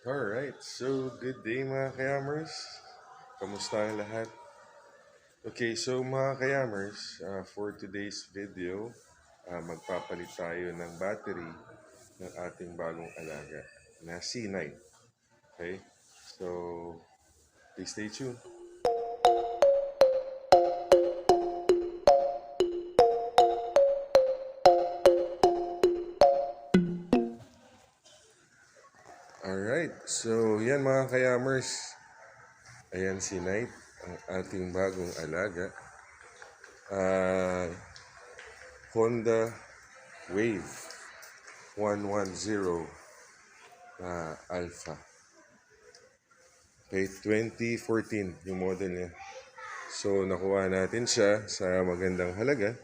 Alright, so good day mga kayamers. Kamusta ang lahat? Okay, so mga kayamers, uh, for today's video, uh, magpapalit tayo ng battery ng ating bagong alaga na C9. Okay, so please stay tuned. So yan mga kayamers. Ayan si Knight, ang ating bagong alaga. Ah, Honda Wave 110 na Alpha. Okay, 2014 yung model niya. So, nakuha natin siya sa magandang halaga.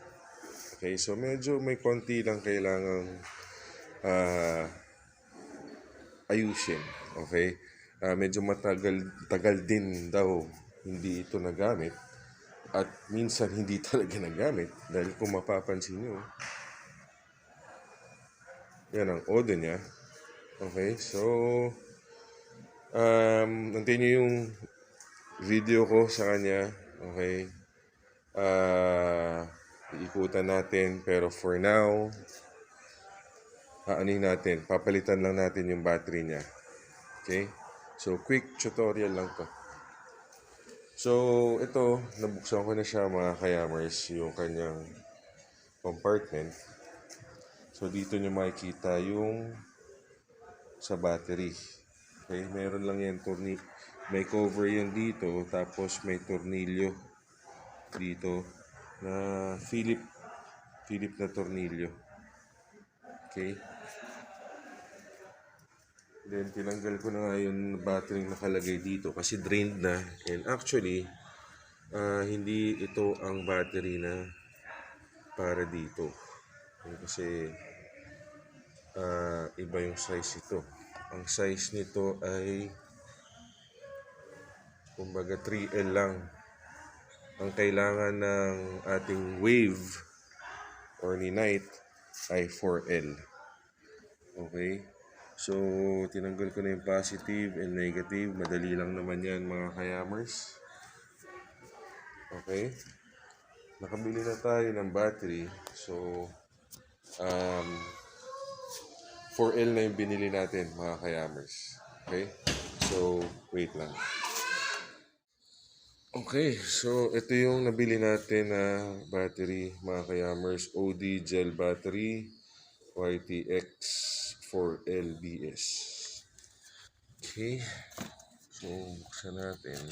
Okay, so medyo may konti lang kailangang ah ayusin. Okay? Ah, medyo matagal tagal din daw hindi ito nagamit. At minsan hindi talaga nagamit. Dahil kung mapapansin nyo, yan ang odo niya. Okay? So, um, nantayin nyo yung video ko sa kanya. Okay? Ah, iikutan natin. Pero for now, aanin natin, papalitan lang natin yung battery niya. Okay? So, quick tutorial lang to. So, ito, nabuksan ko na siya mga kayamers, yung kanyang compartment. So, dito nyo makikita yung sa battery. Okay? Meron lang yan torni may cover yan dito, tapos may tornilyo dito na Philip Philip na tornilyo. Okay? Then, tinanggal ko na nga yung battery nakalagay dito kasi drained na. And actually, ah, hindi ito ang battery na para dito. Kasi, ah, iba yung size ito. Ang size nito ay, kumbaga 3L lang. Ang kailangan ng ating wave or ni night ay 4L. Okay? So, tinanggal ko na yung positive and negative. Madali lang naman yan mga kayamers. Okay? Nakabili na tayo ng battery. So, um, 4L na yung binili natin mga kayamers. Okay? So, wait lang. Okay, so ito yung nabili natin na battery mga kayamers. OD gel battery YTX 4LBS. Okay. So, buksan natin.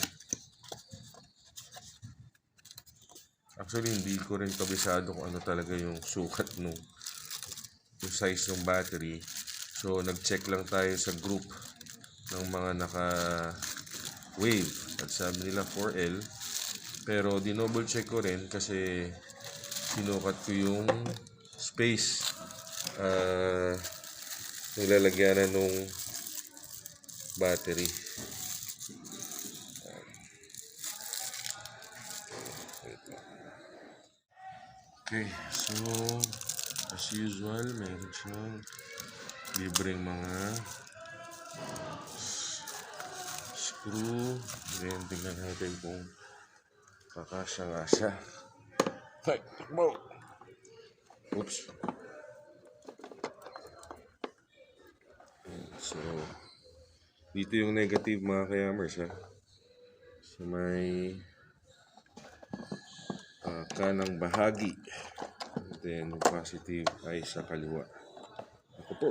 Actually, hindi ko rin kabisado kung ano talaga yung sukat nung yung size ng battery. So, nag-check lang tayo sa group ng mga naka wave at sabi nila 4L pero dinoble check ko rin kasi sinukat ko yung space ah nilalagyanan nung battery. Okay, so as usual, meron siyang libreng mga screw. Then, tingnan natin kung kakasya nga siya. Ay, takbo! Oops. So, dito yung negative mga kayamers ha. Sa may ah, kanang bahagi. And then, positive ay sa kaliwa. Ako po.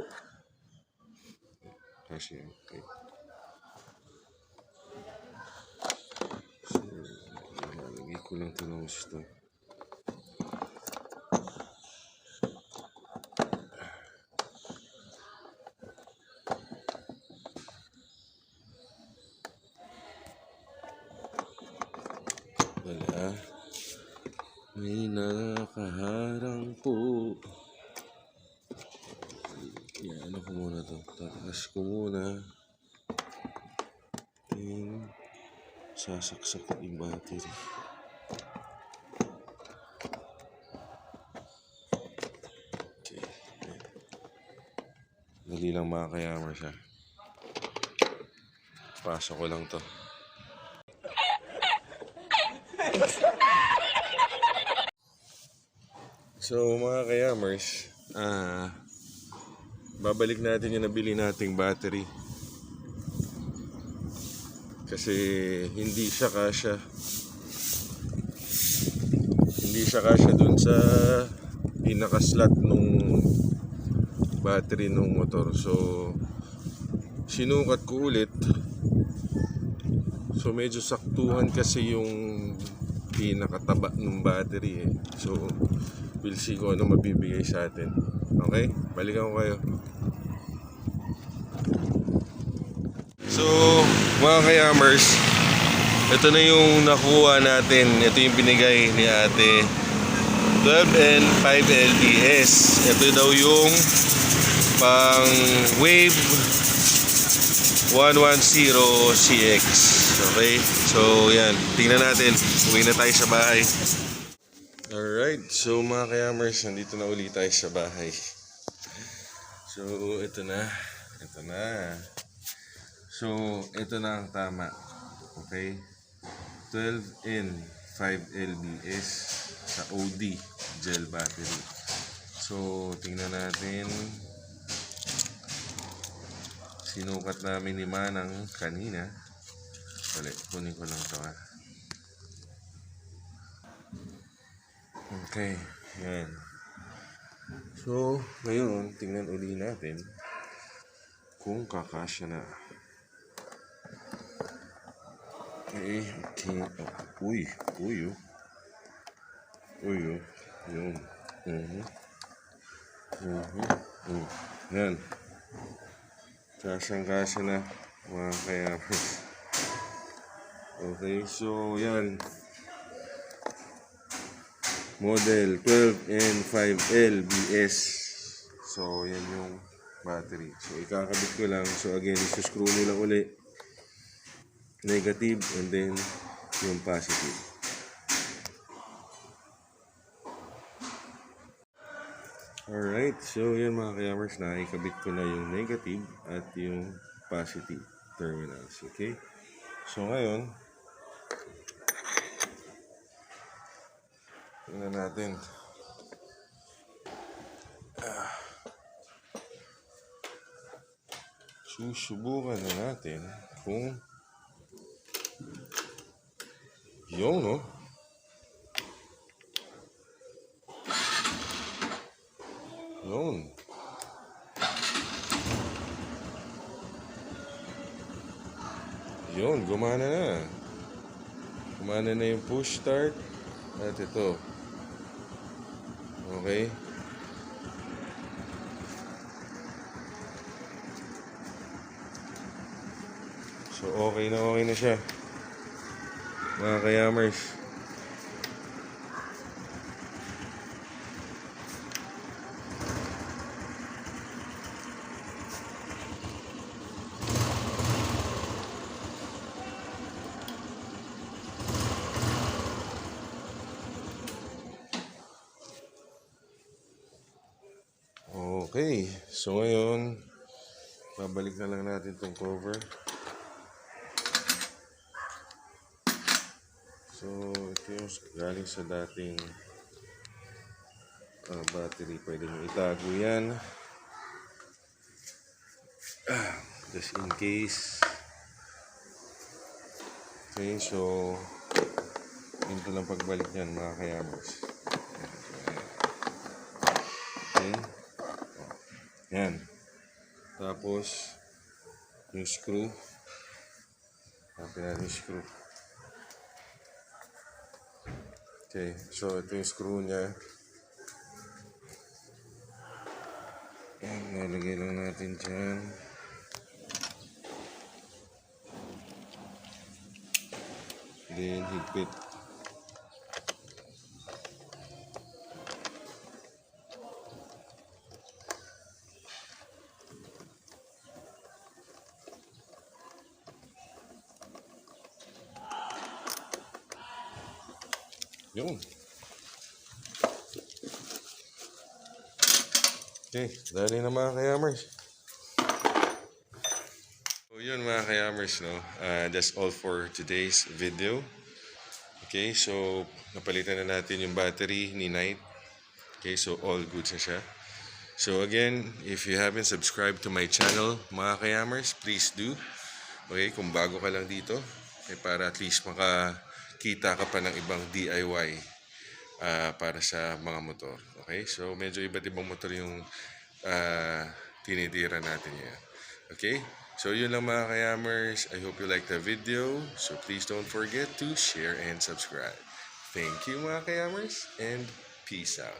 Kasi, okay. So, lalagay ko lang ito ng gusto. May nakaharang po. Yan, ano ko muna to? Tataas ko muna. Then, sasaksak ko yung battery. Dali lang mga kayamers ha. Pasok ko lang to. So mga kayamers, ah, babalik natin yung nabili nating battery. Kasi hindi siya kasya. Hindi siya kasya dun sa pinaka-slot nung battery nung motor. So, sinukat ko ulit. So, medyo saktuhan kasi yung pinakataba ng battery eh. So, we'll see kung ano mabibigay sa atin. Okay? Balikan ko kayo. So, mga kayamers, ito na yung nakuha natin. Ito yung binigay ni ate. 12N 5LTS. Ito daw yung pang Wave 110CX. Okay? So, yan. Tingnan natin. Uwi na tayo sa bahay. Alright. So, mga kayamers, nandito na ulit tayo sa bahay. So, ito na. Ito na. So, ito na ang tama. Okay? 12N 5LBS sa OD gel battery. So, tingnan natin. Sinukat namin ni Manang kanina. Dali, kunin ko lang ito ha. Okay, yan. So, ngayon, tingnan uli natin kung kakasya na. Okay, okay. Oh, uy, uy, oh. Uy, oh. Yun. Mhm. Mhm. Mm. Yan. Kasyang kasya na mga kaya. okay, so yan. Model 12N5L BS. So, yan yung battery. So, ikakabit ko lang. So, again, isuscrew nyo lang uli. Negative and then yung positive. Alright, so yan mga kayamers, nakikabit ko na yung negative at yung positive terminals. Okay? So ngayon, tingnan natin. Ah. Susubukan na natin kung yung no? Yun. Yun, gumana na. Gumana na yung push start. At ito. Okay. So, okay na okay na siya. Mga kayamers. Okay, so ngayon, babalik na lang natin itong cover. So, ito yung galing sa dating ah, battery. Pwede nyo itago yan. Ah, Just in case. Okay, so, ganito lang pagbalik yan mga kayamers. Okay. Yan. Tapos, yung screw. Hanapin natin yung screw. Okay, so ito yung screw niya. Yan, nalagay lang natin dyan. Then, higpit. Yun. Okay, dali na mga kayamers. So yun mga kayamers, no? Uh, that's all for today's video. Okay, so napalitan na natin yung battery ni Knight. Okay, so all good na siya. So again, if you haven't subscribed to my channel, mga kayamers, please do. Okay, kung bago ka lang dito, okay, para at least makakita ka pa ng ibang DIY ah, para sa mga motor. Okay, so medyo iba't ibang motor yung ah, tinitira natin ngayon. Okay, so yun lang mga kayamers. I hope you like the video. So please don't forget to share and subscribe. Thank you mga kayamers and peace out.